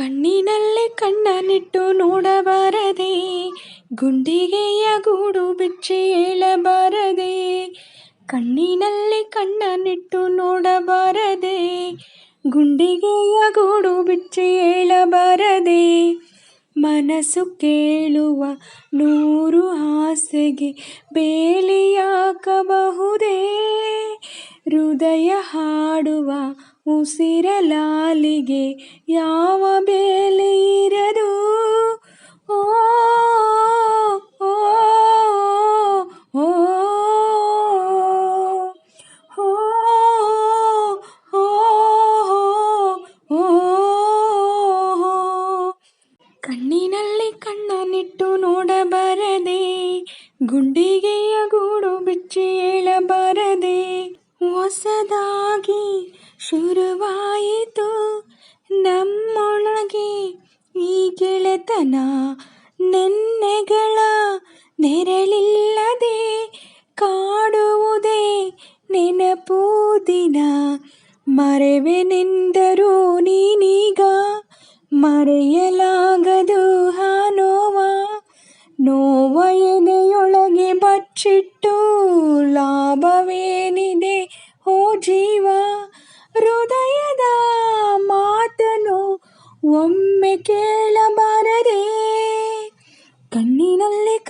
ಕಣ್ಣಿನಲ್ಲಿ ಕಣ್ಣನಿಟ್ಟು ನೋಡಬಾರದೆ, ಗುಂಡಿಗೆಯ ಗೂಡು ಬಿಚ್ಚಿ ಹೇಳಬಾರದೆ, ಕಣ್ಣಿನಲ್ಲಿ ಕಣ್ಣನಿಟ್ಟು ನೋಡಬಾರದೆ, ಗುಂಡಿಗೆಯ ಗೂಡು ಬಿಚ್ಚಿ ಹೇಳಬಾರದೆ. ಮನಸ್ಸು ಕೇಳುವ ನೂರು ಆಸೆಗೆ ಬೇಲಿಯಾಕಬಹುದೇ, ಹೃದಯ ಹಾಡುವ ಉಸಿರಲಾಲಿಗೆ ಯಾವ ಬೇಲಿ ಇರದು? ಓ ಕಣ್ಣಿನಲ್ಲಿ ಕಣ್ಣನಿಟ್ಟು ನೋಡಬಾರದೆ ಗುಂಡಿಗೆಯ ಗೂಡು ಬಿಚ್ಚಿ ಶುರುವಾಯಿತು ನಮ್ಮೊಳಗೆ ಈ ಗೆಳೆತನ ನೆನ್ನೆಗಳ ನೆರಳಿಲ್ಲದೆ ಕಾಡುವುದೇ ನೆನಪು ದಿನ. ಮರೆವೆನೆಂದರೂ ನೀನೀಗ ಮರೆಯಲಾಗದು ಹಾನೋವ. ನೋವ ಎದೆಯೊಳಗೆ ಬಚ್ಚಿಟ್ಟು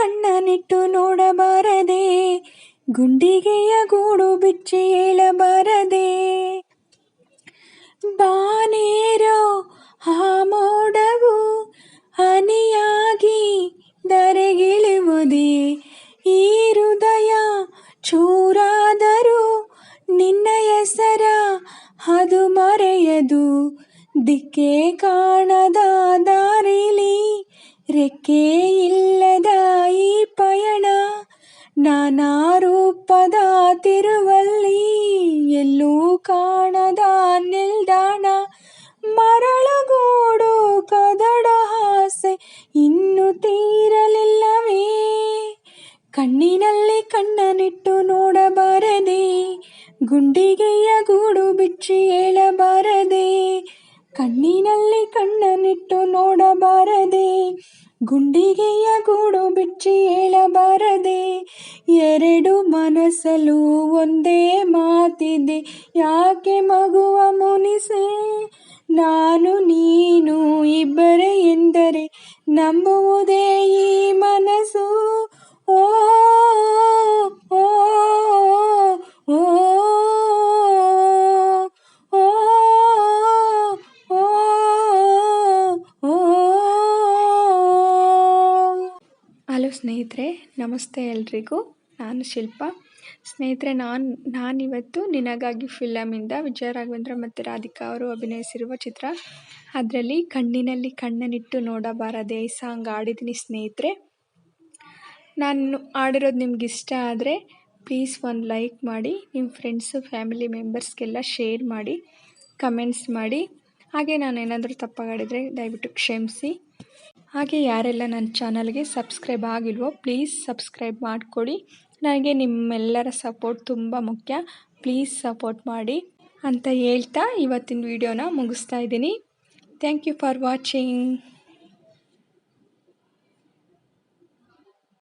ಕಣ್ಣಿನಲ್ಲಿ ಕಣ್ಣನಿಟ್ಟು ನೋಡಬಾರದೆ, ಗುಂಡಿಗೆಯ ಗೂಡು ಬಿಚ್ಚಿ ಹೇಳಬಾರದೆ. ಬಾನೇರೋ ಆ ಮೋಡವು ಹನಿಯಾಗಿ ದರೆಗಿಳುವುದೇ ಈ ಹೃದಯ ಚೂರಾದರೂ ನಿನ್ನ ಹೆಸರ ಅದು ಮರೆಯದು. ದಿಕ್ಕೆ ಕಾಣದ ದಾರಿಲಿ ರೆಕ್ಕೆ ಇನ್ನು ತೀರಲಿಲ್ಲವೇ? ಕಣ್ಣಿನಲ್ಲಿ ಕಣ್ಣನಿಟ್ಟು ನೋಡಬಾರದೆ, ಗುಂಡಿಗೆಯ ಗೂಡು ಬಿಚ್ಚಿ ಹೇಳಬಾರದೆ, ಕಣ್ಣಿನಲ್ಲಿ ಕಣ್ಣನಿಟ್ಟು ನೋಡಬಾರದೆ, ಗುಂಡಿಗೆಯ ಗೂಡು ಬಿಚ್ಚಿ ಹೇಳಬಾರದೆ, ಎರಡು ಮನಸಲು ಒಂದೇ ಮಾತಿದೆ, ಯಾಕೆ ಮಗುವ ಮುನಿಸೆ? ನಾನು ನೀನು ನಂಬುವುದೇ ಈ ಮನಸ್ಸು. ಓ ಓ ಹಲೋ ಸ್ನೇಹಿತರೆ ನಮಸ್ತೆ ಎಲ್ರಿಗೂ. ನಾನು ಶಿಲ್ಪ. ಸ್ನೇಹಿತರೆ, ನಾನು, ನಾನಿವತ್ತು ನಿನಗಾಗಿ ಫಿಲಮಿಂದ ವಿಜಯ ರಾಘವೇಂದ್ರ ಮತ್ತು ರಾಧಿಕಾ ಅವರು ಅಭಿನಯಿಸಿರುವ ಚಿತ್ರ. ಅದರಲ್ಲಿ ಕಣ್ಣಿನಲ್ಲಿ ಕಣ್ಣನಿಟ್ಟು ನೋಡಬಾರದೆ ಸಾಂಗ್ ಆಡಿದ್ದೀನಿ ಸ್ನೇಹಿತರೆ. ನಾನು ಆಡಿರೋದು ನಿಮ್ಗೆ ಇಷ್ಟ ಆದರೆ ಪ್ಲೀಸ್ ಒಂದು ಲೈಕ್ ಮಾಡಿ ನಿಮ್ಮ ಫ್ರೆಂಡ್ಸು ಫ್ಯಾಮಿಲಿ ಮೆಂಬರ್ಸ್ಗೆಲ್ಲ ಶೇರ್ ಮಾಡಿ ಕಮೆಂಟ್ಸ್ ಮಾಡಿ. ಹಾಗೆ ನಾನು ಏನಾದರೂ ತಪ್ಪಾಗಾಡಿದರೆ ದಯವಿಟ್ಟು ಕ್ಷಮಿಸಿ. ಹಾಗೆ ಯಾರೆಲ್ಲ ನನ್ನ ಚಾನಲ್ಗೆ ಸಬ್ಸ್ಕ್ರೈಬ್ ಆಗಿಲ್ವೋ ಪ್ಲೀಸ್ ಸಬ್ಸ್ಕ್ರೈಬ್ ಮಾಡಿಕೊಡಿ. ನನಗೆ ನಿಮ್ಮೆಲ್ಲರ ಸಪೋರ್ಟ್ ತುಂಬ ಮುಖ್ಯ. ಪ್ಲೀಸ್ ಸಪೋರ್ಟ್ ಮಾಡಿ ಅಂತ ಹೇಳ್ತಾ ಇವತ್ತಿನ ವಿಡಿಯೋನ ಮುಗಿಸ್ತಾ ಇದ್ದೀನಿ. Thank you for watching